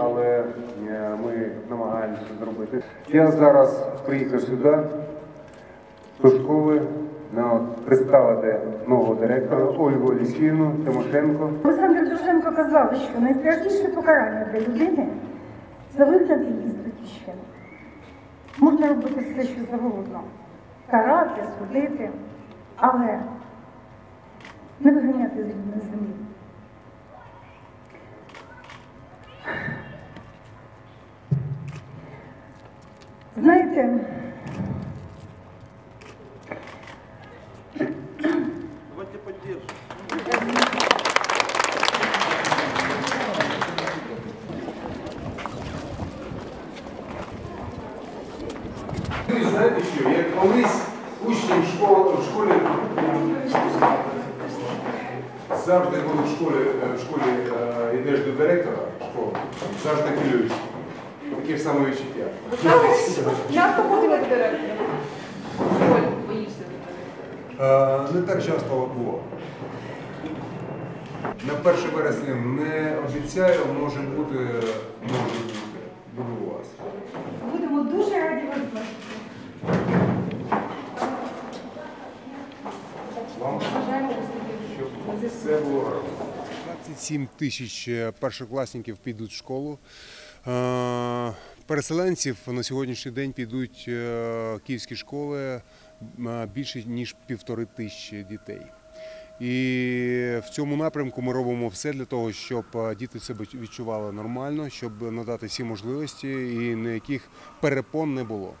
Але е, ми намагаємося зробити. Я зараз приїхав сюди до школи на представити нового директора Ольгу Олексіївну Тимошенко. Олександр Друженко казав, що найстрашніше покарання для людини це вигнати її з батьківщини. Можна робити все, що завгодно. Карати, судити, але не виганяти з землі. Знаєте, Давайте поддержим. Ви знаєте що, як колись учням школи, в школі завжди коли в школі, в школі е, йдеш до директора школи, завжди хвилюєшся. Таке ж саме відчуття. Я походила до директора. Оль, боїшся до. Е, Не так часто було. На 1 вересня не обіцяю, може бути, може бути. Буду у вас. будемо дуже раді вас бачити. Вам щоб все було 27 тисяч е, першокласників підуть в школу. Е, Переселенців на сьогоднішній день підуть е, київські школи е, більше ніж півтори тисячі дітей. І в цьому напрямку ми робимо все для того, щоб діти себе відчували нормально, щоб надати всі можливості і ніяких перепон не було.